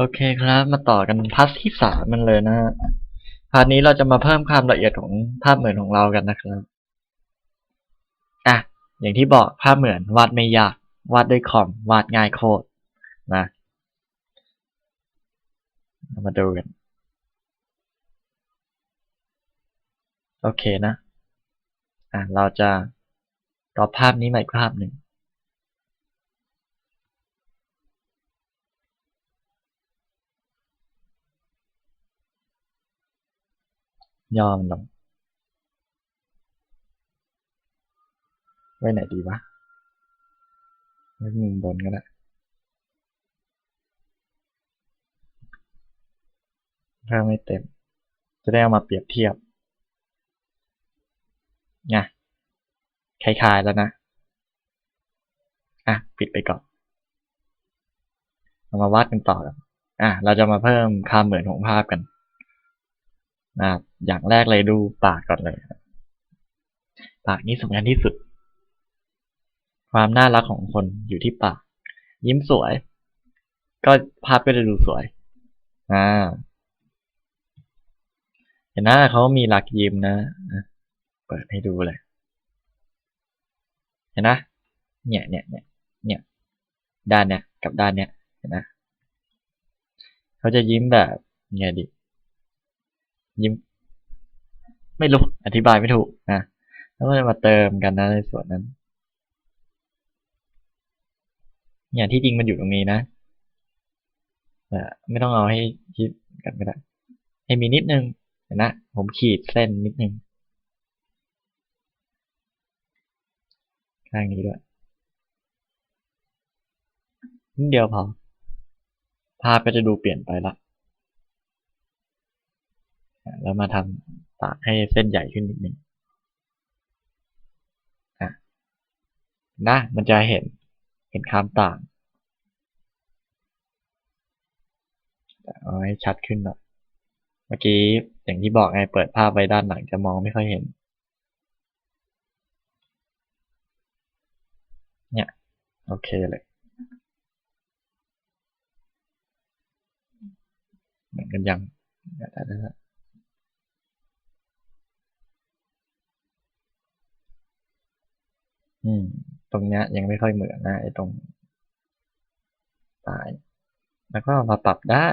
โอเคครับ มาต่อกันพาร์ทที่สามมันเลยนะฮะพาร์ทนี้เราจะมาเพิ่มความละเอียดของภาพเหมือนของเรากันนะครับอะอย่างที่บอกภาพเหมือนวาดไม่ยาก วาดด้วยคอมวาดง่ายโคตรนะมาดูกัน โอเคนะอะเราจะรอภาพนี้ใหม่ภาพหนึ่ง ย่อมันลง ไว้ไหนดีวะ ไว้มุมบนก็ได้ถ้าไม่เต็ม จะได้เอามาเปรียบเทียบไงคล้ายๆแล้วนะ อะ ปิดไปก่อนเรามาวาดกันต่อกันอะ เราจะมาเพิ่มความเหมือนของภาพกัน นะอย่างแรกเลยดูปากก่อนเลย ปากนี่สำคัญที่สุด ความน่ารักของคนอยู่ที่ปาก ยิ้มสวย ก็ภาพก็จะดูสวย อ่า เห็นหน้าเขามีรักยิ้มนะ เปิดให้ดูเลย เห็นนะ เนี่ยเนี่ยเนี่ยเนี่ยด้านเนี้ยกับด้านเนี้ยเห็นนะ เขาจะยิ้มแบบไงดิ ยิ้ม ไม่รู้ อธิบายไม่ถูกนะแล้วก็จะมาเติมกันนะในส่วนนั้นเนี่ยที่จริงมันอยู่ตรงนี้นะแต่ไม่ต้องเอาให้คิดกันก็ได้ ให้มีนิดนึงนนะผมขีดเส้นนิดนึงข้างนี้ด้วยนิดเดียวพอภาพก็จะดูเปลี่ยนไปละ แล้วมาทำปากให้เส้นใหญ่ขึ้นนิดนึงอะนะ มันจะเห็น เห็นความต่างเอาให้ชัดขึ้นหน่อยเมื่อกี้อย่างที่บอกไงเปิดภาพไว้ด้านหลังจะมองไม่ค่อยเห็น เนี่ย โอเคเลยเหมือนกันยังได้ได้ได้ อืม ตรงเนี้ย ยังไม่ค่อยเหมือนนะไอ้ตรงปลาย แล้วก็มาปรับได้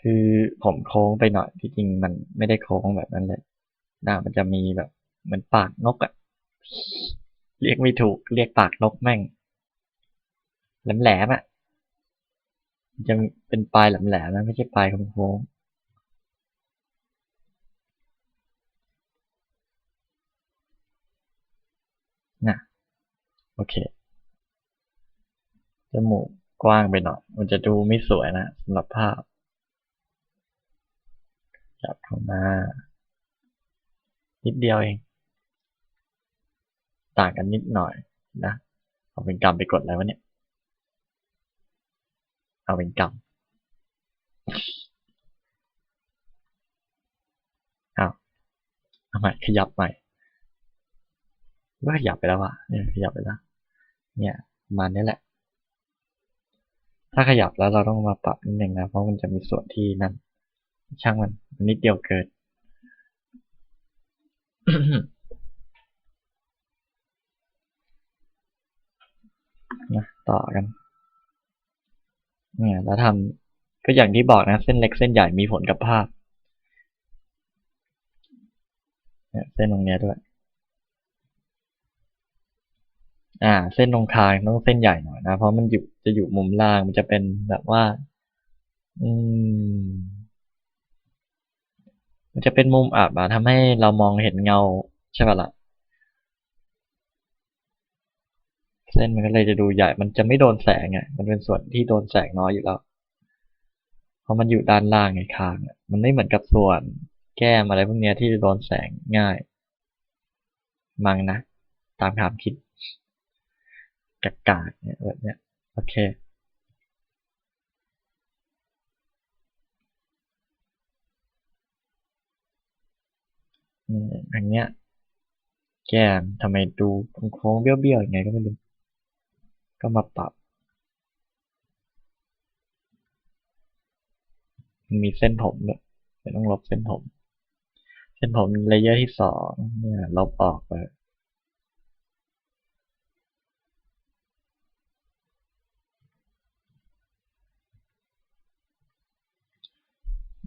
คือผมโค้งไปหน่อยที่จริงมันไม่ได้โค้งแบบนั้นเลยหน้ามันจะมีแบบเหมือนปากนกอะเรียกไม่ถูก เรียกปากนกแม่งแหลมๆอะมันจะเป็นปลายแหลมๆนะไม่ใช่ปลายโค้งๆนะ โอเค จมูกกว้างไปหน่อย มันจะดูไม่สวยนะสำหรับภาพ จับเข้ามา นิดเดียวเอง ต่างกันนิดหน่อยนะ เอาเป็นกรรมไปกดอะไรวะเนี่ย เอาเป็นกรรมเอาเอาใหม่ ขยับใหม่ว่าขยับไปแล้วว่ะขยับไปแล้ว เนี่ยมาณนี้แหละ ถ้าขยับแล้วเราต้องมาปรับนิดหนึ่งนะ เพราะมันจะมีส่วนที่นั่น ช่างมันนิดเดียวเกินนะต่อกัน เนี่ยแล้วทำก็อย่างที่บอกนะ เส้นเล็กเส้นใหญ่มีผลกับภาพเนี่ยเส้นตรงเนี้ยด้วย อ่า เส้นตรงคางต้องเส้นใหญ่หน่อยนะ เพราะมันอยู่จะอยู่มุมล่างมันจะเป็นแบบว่า อืม มันจะเป็นมุมอับอะทำให้เรามองเห็นเงาใช่ป่ะล่ะเส้นมันก็เลยจะดูใหญ่ มันจะไม่โดนแสงอะ มันเป็นส่วนที่โดนแสงน้อยอยู่แล้ว เพราะมันอยู่ด้านล่างไงคางมันไม่เหมือนกับส่วนแก้มอะไรพวกนี้ที่จะโดนแสงง่าย มังนะ ตามความคิด กากาเนี่ยแบบเนี้ยโอเคอันเนี้ยแกมทำไมดูโค้งเบี้ยวๆยังไงก็ไม่รู้ก็มาปรับมันมีเส้นผมด้วยเดี๋ยต้องลบเส้นผม เส้นผมเลเยอร์ที่สองเนี่ยลบออกไป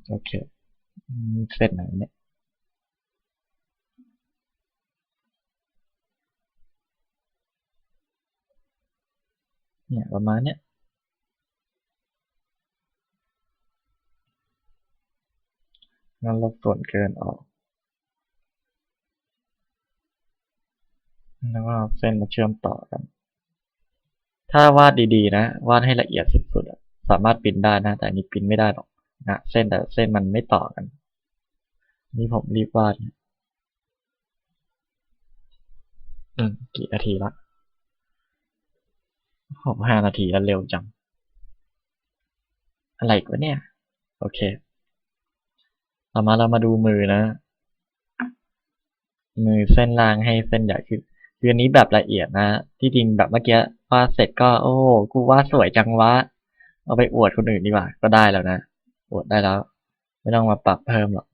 โอเคอืมเส้นไหนเนี่ยเนี่ยประมาณเนี้ยงั้นลบส่วนเกินออก แล้วก็เอาเส้นมาเชื่อมต่อกัน ถ้าวาดดีๆนะ วาดให้ละเอียดสุดๆสามารถปริ้นได้นะ แต่อันนี้ปริ้นไม่ได้หรอก นะเส้นแต่เส้นมันไม่ต่อกัน นี่ผมรีบวาดอืมกี่นาทีละผมห้านาทีแล้วเร็วจัง อะไรกวะเนี่ย โอเคต่อมาเรามาดูมือนะ มือเส้นล่างให้เส้นใหญ่คือคืออันนี้แบบละเอียดนะ ที่จริงแบบเมื่อกี้วาดเสร็จก็ โอ้ กูวาดสวยจังวะ เอาไปอวดคนอื่นดีกว่า ก็ได้แล้วนะ อวดได้แล้ว ไม่ต้องมาปรับเพิ่มหรอก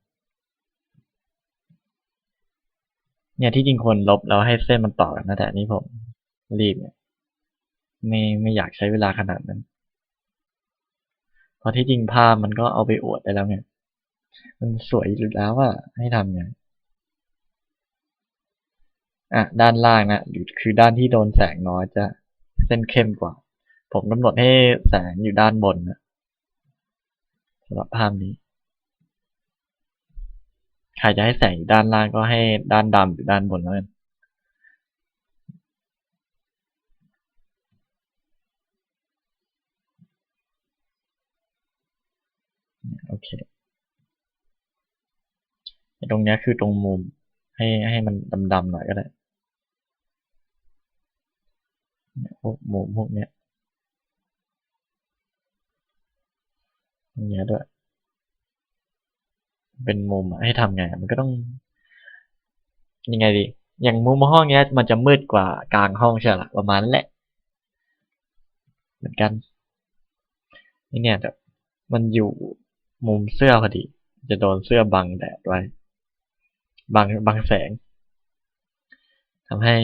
เนี่ยที่จริงคนลบแล้วให้เส้นมันต่อกันนะแต่นี้ผมรีบเนี่ยไม่ไม่อยากใช้เวลาขนาดนั้น เพราะที่จริงภาพมันก็เอาไปอวดได้แล้วไงมันสวยอยู่แล้วว่าให้ทำไงอะด้านล่างนะอยู่คือด้านที่โดนแสงน้อยจะเส้นเข้มกว่า ผมกำหนดให้แสงอยู่ด้านบนนะ สำหรับภาพนี้ ใครจะให้แสงด้านล่างก็ให้ด้านดำอยู่ด้านบนแล้วกันโอเคตรงนี้คือตรงมุมให้ให้มันดำๆหน่อยก็ได้พวกมุมพวกเนี้ย ตรงเนี้ยด้วย เป็นมุมอะให้ทำไง มันก็ต้อง ยังไงดี อย่างมุมห้องเนี้ย มันจะมืดกว่ากลางห้องใช่ไหมล่ะประมาณนั้นแหละ เหมือนกัน นี่เนี่ยแบบมันอยู่มุมเสื้อพอดี จะโดนเสื้อบังแดดไว้ บังบังแสงทำให้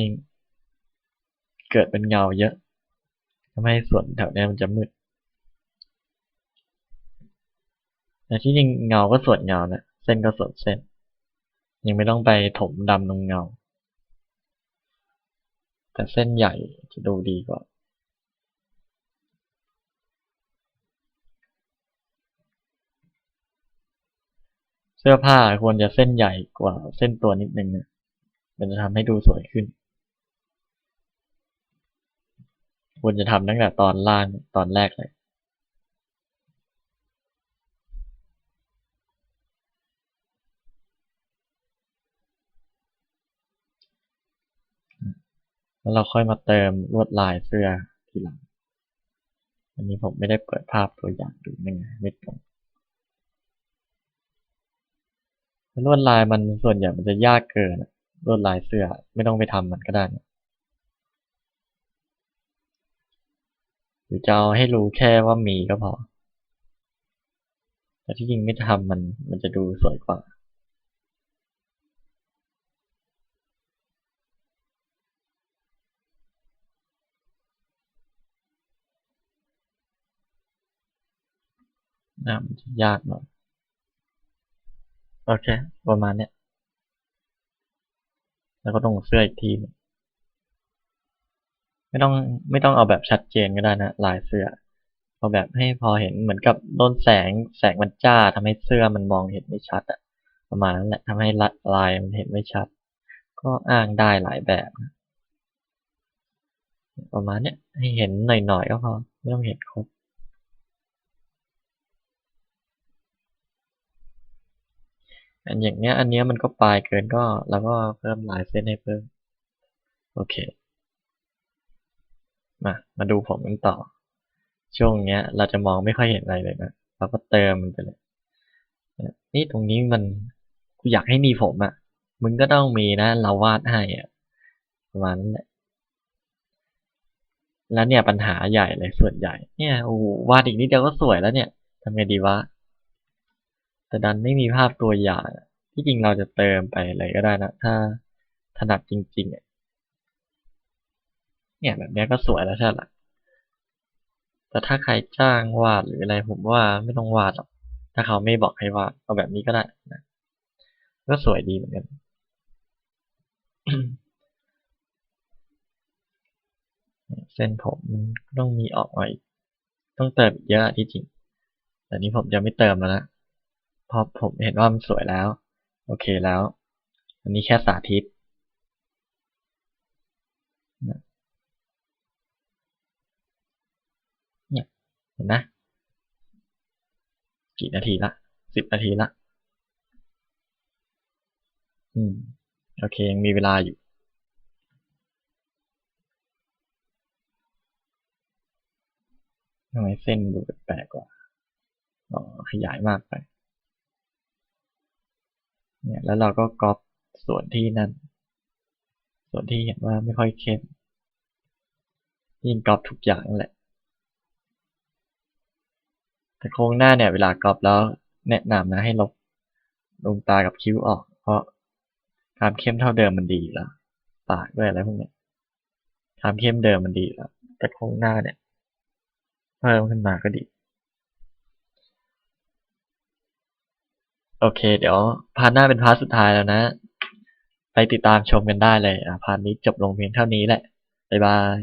เกิดเป็นเงาเยอะทำให้ส่วนแถวนี้มันจะมืด แต่ที่จริงเงาก็ส่วนเงานะเส้นก็ส่วนเส้น ยังไม่ต้องไปถมดำตรงเงา แต่เส้นใหญ่จะดูดีกว่า เสื้อผ้าควรจะเส้นใหญ่กว่าเส้นตัวนิดนึงนะมันจะทำให้ดูสวยขึ้น ควรจะทำตั้งแต่ตอนล่างตอนแรกเลย แล้วเราค่อยมาเติมลวดลายเสื้อทีหลัง อันนี้ผมไม่ได้เปิดภาพตัวอย่างดูนี่ไงไม่ตรงลวดลายมันส่วนใหญ่มันจะยากเกินลวดลายเสื้อไม่ต้องไปทำมันก็ได้นะหรือจะเอาให้รู้แค่ว่ามีก็พอแต่ที่จริงไม่ทำมันมันจะดูสวยกว่า นะมันจะยากหน่อยโอเค ประมาณเนี้ยแล้วก็ตรงเสื้ออีกทีไม่ต้องไม่ต้องเอาแบบชัดเจนก็ได้นะลายเสื้อเอาแบบให้พอเห็นเหมือนกับโดนแสงแสงมันจ้าทำให้เสื้อมันมองเห็นไม่ชัดอะประมาณนั้นแหละทำให้ลายมันเห็นไม่ชัด ก็อ้างได้หลายแบบนะประมาณเนี้ยให้เห็นหน่อยๆก็พอไม่ต้องเห็นครบ อันอย่างเนี้ย อันเนี้ยมันก็ปลายเกินก็เราก็เพิ่มลายเส้นให้เพิ่ม โอเค มา มาดูผมกันต่อ ช่วงเนี้ย เราจะมองไม่ค่อยเห็นอะไรเลยนะเราก็เติมมันไปเลย นี่ตรงนี้มันกูอยากให้มีผมอะ่ะ มึงก็ต้องมีนะ เราวาดให้อะ่ะประมาณนั้นแหละแล้วเนี่ยปัญหาใหญ่เลยส่วนใหญ่ เนี่ยโอ้วาดอีกนิดเดียวก็สวยแล้วเนี่ยทำไงดีวะ แต่ดันไม่มีภาพตัวอย่าง ที่จริงเราจะเติมไปเลยก็ได้นะ ถ้าถนัดจริงๆเนี่ยแบบนี้ก็สวยแล้วใช่ไหมล่ะแต่ถ้าใครจ้างวาดหรืออะไรผมว่าไม่ต้องวาดหรอก ถ้าเขาไม่บอกให้วาดเอาแบบนี้ก็ได้นะก็สวยดีเหมือนกัน เส้นผมต้องมีออกมาอีก ต้องเติมเยอะที่จริง แต่นี้ผมจะไม่เติมแล้วนะ พราะผมเห็นว่ามันสวยแล้ว โอเคแล้ว อันนี้แค่สาธิตเนี่ยเห็นนะ กี่นาทีละสิบนาทีละ อืม โอเค ยังมีเวลาอยู่ทำไมเส้นดูแปลกกว่า อ๋อ ขยายมากไป เนี่ยแล้วเราก็ก๊อปส่วนที่นั่น ส่วนที่เห็นว่าไม่ค่อยเข้มยิ่งก๊อปทุกอย่างแหละ แต่โครงหน้าเนี่ยเวลาก๊อปแล้วแนะนำนะให้ลบดวงตากับคิ้วออก เพราะความเข้มเท่าเดิมมันดีแล้วปากด้วยอะไรพวกเนี้ยความเข้มเดิมมันดีแล้วแต่โครงหน้าเนี่ยเพิ่มขึ้นมาก็ดี โอเค เดี๋ยวพาร์ทหน้าเป็นพาร์ทสุดท้ายแล้วนะ ไปติดตามชมกันได้เลย อะพาร์ทนี้จบลงเพียงเท่านี้แหละ บ๊ายบาย